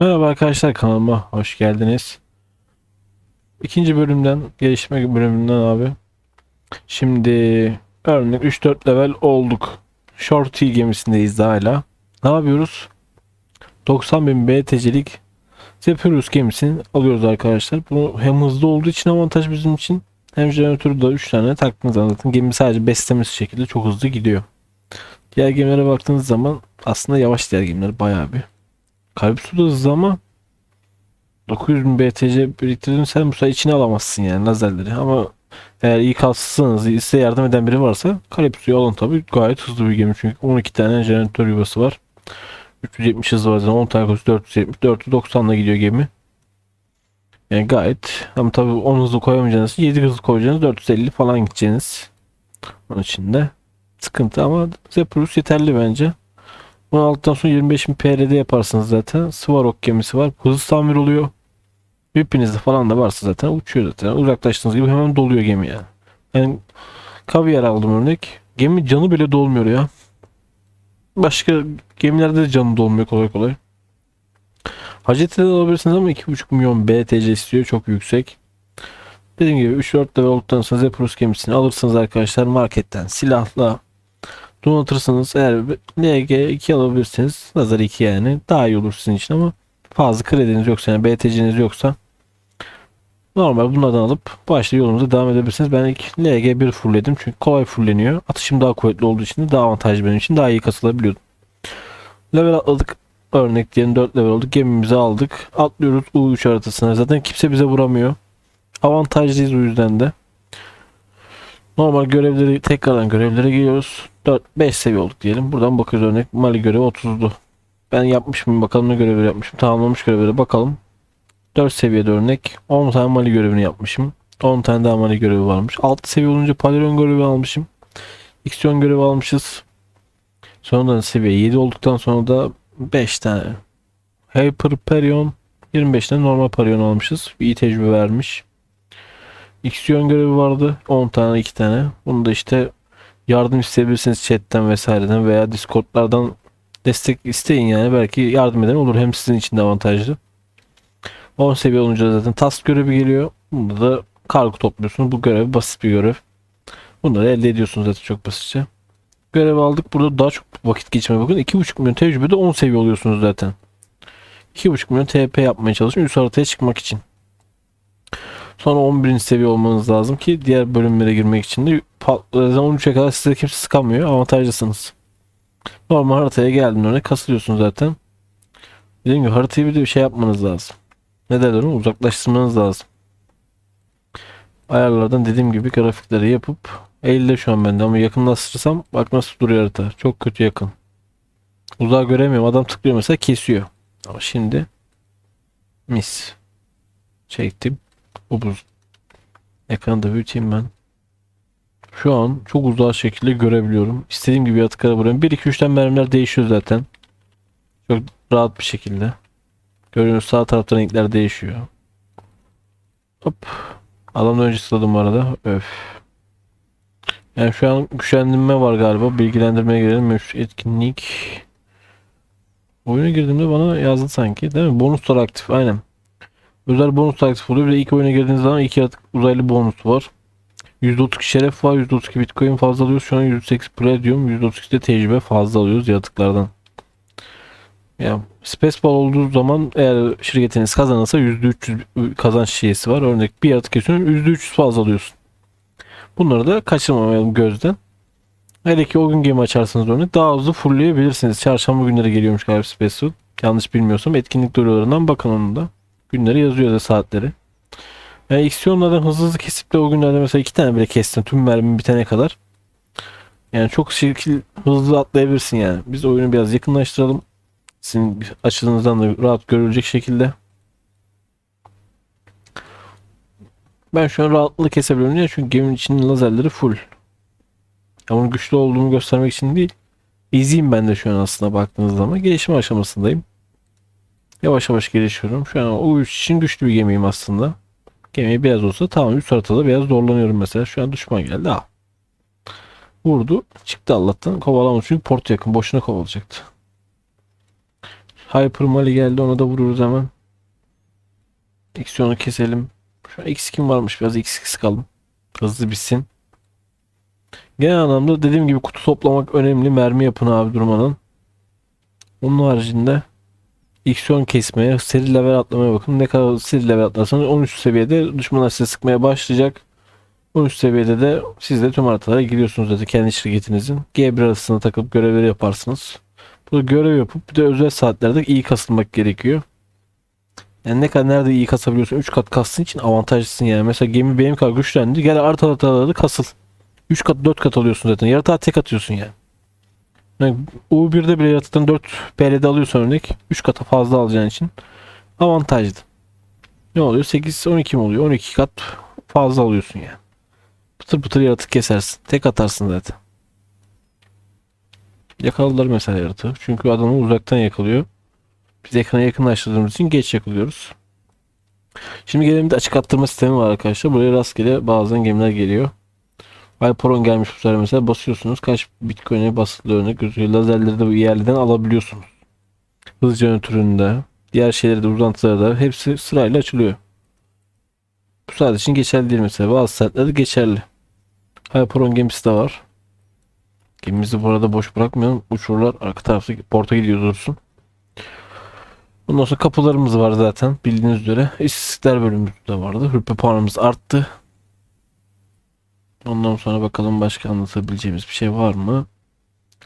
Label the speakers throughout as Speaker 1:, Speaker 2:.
Speaker 1: Merhaba arkadaşlar kanalıma hoş geldiniz. İkinci bölümden gelişme bölümünden abi. Şimdi örnek 3-4 level olduk. Shorty gemisindeyiz daha hala. Ne yapıyoruz? 90.000 BTC'lik Zephyrus gemisini alıyoruz arkadaşlar. Bu hem hızlı olduğu için avantaj bizim için. Hem jeneratörü de 3 tane taktığınız zaten gemi sadece beslemesi şekilde çok hızlı gidiyor. Diğer gemilere baktığınız zaman aslında yavaş diğer gemiler bayağı bir. Kalp da hızlı ama 900 bin BTC biriktirdin sen bu sefer içine alamazsın yani lazerleri. Ama eğer iyi kalsınız size yardım eden biri varsa Kalipso'yu alın tabi gayet hızlı bir gemi çünkü 12 tane jeneratör yuvası var. 370 hızı var zaten. 10 tane konusu 470 490 ile gidiyor gemi. Yani gayet ama tabi 10 hızlı koyamayacağınız 7 hızlı koyacaksınız 450 falan gideceğiniz. Onun için de sıkıntı ama Zephyrus yeterli bence 16'dan sonra 25.000 PR'de yaparsınız zaten. Svarok gemisi var. Hızlı tamir oluyor. Hepinizde falan da varsa zaten uçuyor zaten. Uzaklaştığınız gibi hemen doluyor gemi yani. Ben kaviyer aldım örnek. Gemi canı bile dolmuyor ya. Başka gemilerde de canı dolmuyor kolay kolay. Hacet'te de alabilirsiniz ama 2.5 milyon BTC istiyor. Çok yüksek. Dediğim gibi 3-4 level olduktan sonra Zephyrus gemisini alırsınız arkadaşlar marketten silahla donatırsınız. Eğer LG2 alabilirsiniz. Lazer 2 yani. Daha iyi olur sizin için ama fazla krediniz yoksa yani BTC'niz yoksa normal bunlardan alıp başta yolunuza devam edebilirsiniz. Ben ilk LG1 fullledim çünkü kolay fullleniyor. Atışım daha kuvvetli olduğu için de daha avantajlı benim için. Daha iyi kasılabiliyordum. Level atladık. Örnek diyelim 4 level olduk. Gemimizi aldık. Atlıyoruz U3 haritasına. Zaten kimse bize vuramıyor. Avantajlıyız o yüzden de. Normal görevleri tekrardan görevlere giriyoruz. 4 5 seviye olduk diyelim. Buradan bakıyoruz örnek Mali görevi 30'du. Ben yapmış mıyım bakalım ne görevleri yapmışım. Tamamlamış görevlere bakalım. 4 seviyede örnek 10 tane Mali görevini yapmışım. 10 tane daha Mali görevi varmış. 6 seviye olunca Palyon görevi almışım. Ixion görevi almışız. Sonra seviye 7 olduktan sonra da 5 tane Hyperperion 25 tane normal Parion almışız. İyi tecrübe vermiş. Ixion görevi vardı. 10 tane 2 tane. Bunu da işte yardım isteyebilirsiniz chatten vesaireden veya discordlardan destek isteyin yani belki yardım eden olur hem sizin için de avantajlı. 10 seviye olunca zaten task görevi geliyor. Bunda da kargo topluyorsunuz. Bu görev basit bir görev. Bunları elde ediyorsunuz zaten çok basitçe. Görev aldık. Burada daha çok vakit geçmeye bakın. 2.5 milyon tecrübede 10 seviye oluyorsunuz zaten. 2.5 milyon TP yapmaya çalışın üst haritaya çıkmak için. Sonra 11. seviye olmanız lazım ki diğer bölümlere girmek için de zaten 13'e kadar size kimse sıkamıyor. Avantajlısınız. Normal haritaya geldiğinde örnek kasılıyorsun zaten. Dediğim gibi haritayı bir de bir şey yapmanız lazım. Ne derler onu? Uzaklaştırmanız lazım. Ayarlardan dediğim gibi grafikleri yapıp elde şu an bende ama yakınlaştırsam bak nasıl duruyor harita. Çok kötü yakın. Uzağa göremiyorum. Adam tıklıyor mesela kesiyor. Ama şimdi mis. Çektim. Bu buz. Ekranı da büyüteyim ben. Şu an çok uzağa şekilde görebiliyorum. İstediğim gibi yatıklara vuruyorum. 1-2-3'ten mermiler değişiyor zaten. Çok rahat bir şekilde. Görüyorsunuz sağ tarafta renkler değişiyor. Hop. Alan önce sıladım bu arada. Öf. Yani şu an güçlendirme var galiba. Bilgilendirmeye girelim. Meşhur etkinlik. Oyuna girdiğimde bana yazdı sanki. Değil mi? Bonuslar aktif. Aynen. Özel bonus aktif oluyor. Bir de ilk oyuna girdiğiniz zaman iki yaratık uzaylı bonus var. %32 şeref var. %32 bitcoin fazla alıyoruz. Şu an %8 premium. %32 de tecrübe fazla alıyoruz yaratıklardan. Ya Spaceball olduğu zaman eğer şirketiniz kazanırsa %300 kazanç şeysi var. Örnek bir yaratık kesiyorsun %300 fazla alıyorsun. Bunları da kaçırmamayalım gözden. Hele ki o gün game açarsanız örnek daha hızlı fullleyebilirsiniz. Çarşamba günleri geliyormuş galiba Spaceball. Yanlış bilmiyorsam etkinlik duyurularından bakın onun da. Günleri yazıyor da saatleri. Yani Xion'lardan hızlı hızlı kesip de o günlerde mesela iki tane bile kestin tüm mermi bitene kadar. Yani çok şekil hızlı atlayabilirsin yani. Biz oyunu biraz yakınlaştıralım. Sizin açınızdan da rahat görülecek şekilde. Ben şu an rahatlıkla kesebiliyorum ya çünkü geminin içinin lazerleri full. Ya bunun güçlü olduğumu göstermek için değil. İziyim ben de şu an aslında baktığınız zaman. Gelişim aşamasındayım. Yavaş yavaş gelişiyorum. Şu an o üç için güçlü bir gemiyim aslında. Gemiye biraz olsa tamam üst haritada biraz zorlanıyorum mesela. Şu an düşman geldi. Ha. Vurdu. Çıktı Allah'tan. Kovalamadı çünkü port yakın. Boşuna kovalayacaktı. Hyper Mali geldi ona da vururuz hemen. X'yonu keselim. Şu an X kim varmış biraz X sıkalım. Hızlı bitsin. Genel anlamda dediğim gibi kutu toplamak önemli. Mermi yapın abi durmadan. Onun haricinde X10 kesmeye, seri level atlamaya bakın. Ne kadar seri level atlarsanız 13 seviyede düşmanlar size sıkmaya başlayacak. 13 seviyede de siz de tüm haritalara giriyorsunuz zaten kendi şirketinizin. G1 arasına takılıp görevleri yaparsınız. Burada görev yapıp bir de özel saatlerde iyi kasılmak gerekiyor. Yani ne kadar nerede iyi kasabiliyorsun 3 kat kastığın için avantajlısın yani. Mesela gemi benim kadar güçlendi. Gel artı haritalarda kasıl. 3 kat 4 kat alıyorsun zaten. Yaratığa tek atıyorsun yani. Yani U1'de bile yaratıktan 4 PL'de alıyorsan örnek 3 kata fazla alacağın için avantajlı. Ne oluyor? 8 12 mi oluyor? 12 kat fazla alıyorsun yani. Pıtır pıtır yaratık kesersin. Tek atarsın zaten. Yakaladılar mesela yaratığı. Çünkü adamı uzaktan yakalıyor. Biz ekrana yakınlaştırdığımız için geç yakalıyoruz. Şimdi gelelim de açık attırma sistemi var arkadaşlar. Buraya rastgele bazen gemiler geliyor. Alporon gelmiş bu sefer mesela basıyorsunuz. Kaç bitcoin'e basılı örnek gözüküyor. Lazerleri de bu yerliden alabiliyorsunuz. Hızlıca yönetüründe. Diğer şeyleri de uzantıları da hepsi sırayla açılıyor. Bu saat için geçerli değil mesela. Bazı saatlerde geçerli. Hyperon gemisi de var. Gemimizi bu arada boş bırakmayalım. Uçurlar arka tarafta porta gidiyor dursun. Ondan sonra kapılarımız var zaten bildiğiniz üzere. İstatistikler bölümümüz de vardı. Hürpe puanımız arttı. Ondan sonra bakalım başka anlatabileceğimiz bir şey var mı?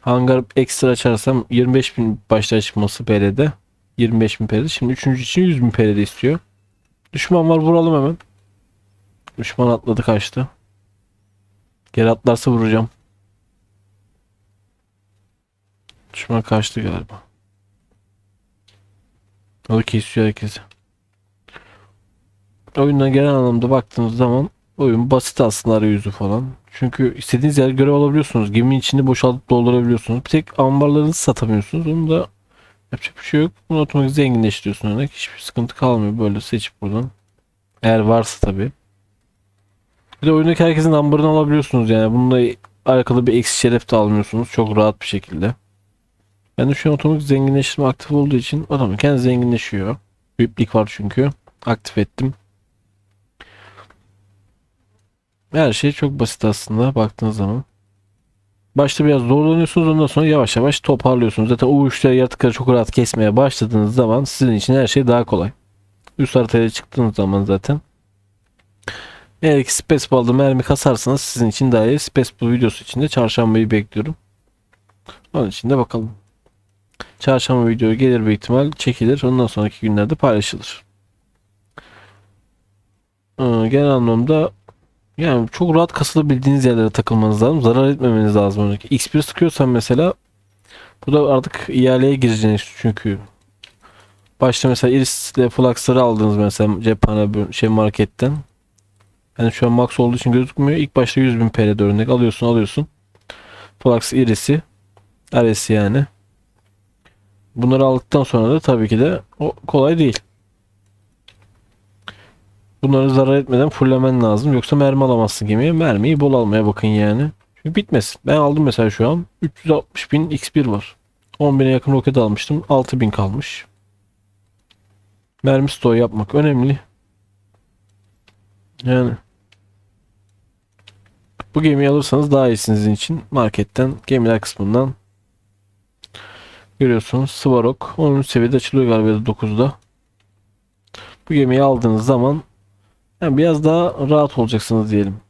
Speaker 1: Hangar ekstra açarsam 25.000 başta çıkması PL'de. 25.000 PL'de. Şimdi üçüncü için 100.000 PL'de istiyor. Düşman var vuralım hemen. Düşman atladı kaçtı. Geri atlarsa vuracağım. Düşman kaçtı galiba. O kesiyor herkesi. Oyundan genel anlamda baktığınız zaman oyun basit aslında arayüzü falan. Çünkü istediğiniz yer görev alabiliyorsunuz. Geminin içini boşaltıp doldurabiliyorsunuz. Bir tek ambarlarınızı satamıyorsunuz. Onu da yapacak bir şey yok. Bunu otomatik zenginleştiriyorsun örnek. Hiçbir sıkıntı kalmıyor. Böyle seçip buradan. Eğer varsa tabii. Bir de oyundaki herkesin ambarını alabiliyorsunuz yani. Bununla alakalı bir eksi şeref de almıyorsunuz. Çok rahat bir şekilde. Ben de şu an otomatik zenginleştirme aktif olduğu için adam kendi zenginleşiyor. Büyüklük var çünkü. Aktif ettim. Her şey çok basit aslında baktığınız zaman. Başta biraz zorlanıyorsunuz ondan sonra yavaş yavaş toparlıyorsunuz. Zaten o uçları çok rahat kesmeye başladığınız zaman sizin için her şey daha kolay. Üst haritaya çıktığınız zaman zaten. Eğer ki Spaceball'da mermi kasarsanız sizin için daha iyi. Spaceball videosu için de çarşambayı bekliyorum. Onun için de bakalım. Çarşamba video gelir bir ihtimal çekilir. Ondan sonraki günlerde paylaşılır. Ee, genel anlamda yani çok rahat kasılabildiğiniz yerlere takılmanız lazım. Zarar etmemeniz lazım. Örneğin X1 sıkıyorsan mesela bu da artık ihaleye gireceğiniz çünkü başta mesela Iris ile Flux'ları aldınız mesela cephane şey marketten. Yani şu an max olduğu için gözükmüyor. İlk başta 100.000 PL'de örnek alıyorsun alıyorsun. Flux Iris'i Ares'i yani. Bunları aldıktan sonra da tabii ki de o kolay değil. Bunları zarar etmeden fulllemen lazım. Yoksa mermi alamazsın gemiye. Mermiyi bol almaya bakın yani. Çünkü bitmesin. Ben aldım mesela şu an 360 bin X1 var. 10 bine yakın roket almıştım. 6 bin kalmış. Mermi stoğu yapmak önemli. Yani bu gemiyi alırsanız daha iyi sizin için. Marketten, gemiler kısmından görüyorsunuz. Svarok 10. seviyede açılıyor galiba 9'da. Bu gemiyi aldığınız zaman yani biraz daha rahat olacaksınız diyelim.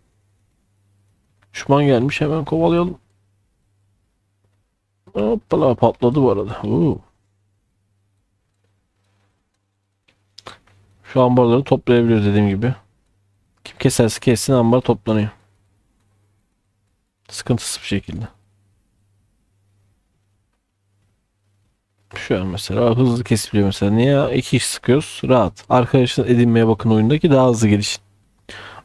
Speaker 1: Düşman gelmiş hemen kovalayalım. Hoppala patladı bu arada. Oo. Şu ambarları toplayabiliyoruz dediğim gibi. Kim keserse kessin ambar toplanıyor. Sıkıntısız bir şekilde. Şu an mesela hızlı kesiliyor mesela. Niye? iki kişi sıkıyoruz. Rahat. Arkadaşlar edinmeye bakın oyundaki daha hızlı gelişin.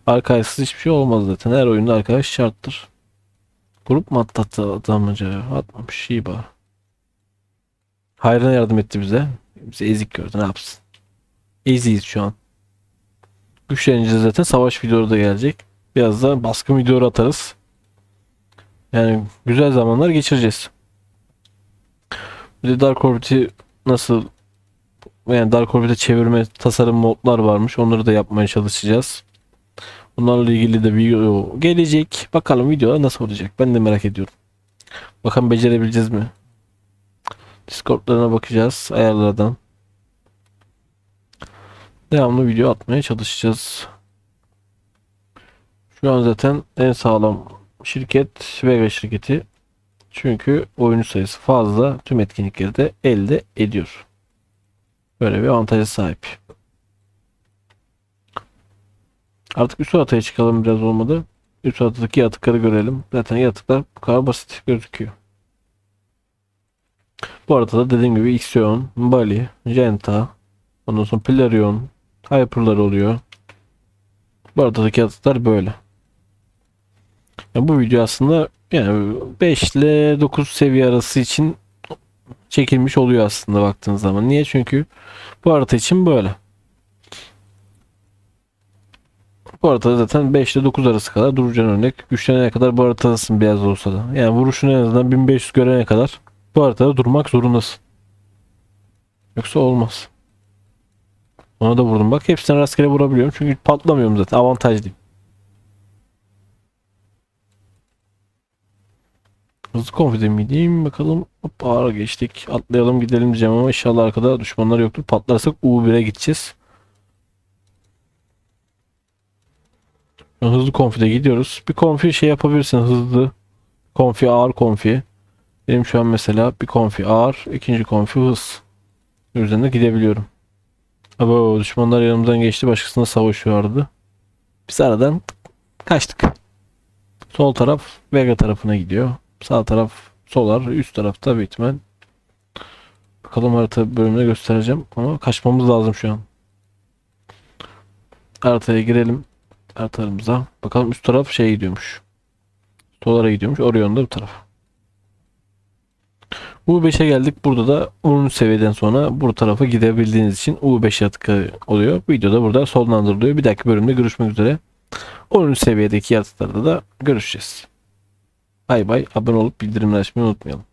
Speaker 1: Arkadaşsız hiçbir şey olmaz zaten. Her oyunda arkadaş şarttır. Grup mu atlattı adam acaba? Atmamış. bari. Hayran yardım etti bize. Bize ezik gördü. Ne yapsın? Eziyiz şu an. Güçlenince zaten savaş videoları da gelecek. Biraz da baskın videoları atarız. Yani güzel zamanlar geçireceğiz. Bir de Dark Orbit'i nasıl yani Dark Orbit'e çevirme tasarım modlar varmış. Onları da yapmaya çalışacağız. Bunlarla ilgili de video gelecek. Bakalım videolar nasıl olacak. Ben de merak ediyorum. Bakalım becerebileceğiz mi? Discord'larına bakacağız ayarlardan. Devamlı video atmaya çalışacağız. Şu an zaten en sağlam şirket Vega şirketi. Çünkü oyuncu sayısı fazla. Tüm etkinlikleri de elde ediyor. Böyle bir avantaja sahip. Artık üst ataya çıkalım biraz olmadı. Üst atadaki yatıkları görelim. Zaten yatıklar bu kadar basit gözüküyor. Bu arada da dediğim gibi Ixion, Bali, Genta, ondan sonra Plarion, Hyper'lar oluyor. Bu aradaki yatıklar böyle. Yani bu video aslında yani 5 ile 9 seviye arası için çekilmiş oluyor aslında baktığınız zaman. Niye? Çünkü bu harita için böyle. Bu haritada zaten 5 ile 9 arası kadar duracağın örnek. Güçlenene kadar bu haritadasın biraz olsa da. Yani vuruşunu en azından 1500 görene kadar bu haritada durmak zorundasın. Yoksa olmaz. Ona da vurdum bak. Hepsine rastgele vurabiliyorum. Çünkü patlamıyorum zaten. Avantajlıyım. Hızlı konfide miydim? Bakalım. Hop ağır geçtik. Atlayalım gidelim diyeceğim ama inşallah arkada düşmanlar yoktur. Patlarsak U1'e gideceğiz. Hızlı konfide gidiyoruz. Bir konfi şey yapabilirsin hızlı. Konfi ağır konfi. Benim şu an mesela bir konfi ağır, ikinci konfi hız. Üzerinde gidebiliyorum. Abo düşmanlar yanımdan geçti. Başkasına savaşıyorlardı. Biz aradan kaçtık. Sol taraf Vega tarafına gidiyor. Sağ taraf Solar. Üst tarafta ihtimal. Bakalım harita bölümüne göstereceğim. Ama kaçmamız lazım şu an. Haritaya girelim. Haritalarımıza. Bakalım üst taraf şey gidiyormuş. Solar'a gidiyormuş. Orion da bu taraf. U5'e geldik. Burada da 10. seviyeden sonra bu tarafa gidebildiğiniz için U5 yatkı oluyor. Video da burada sonlandırılıyor. Bir dahaki bölümde görüşmek üzere. 10. seviyedeki yaratıklarda da görüşeceğiz. Bay bay. Abone olup bildirimleri açmayı unutmayalım.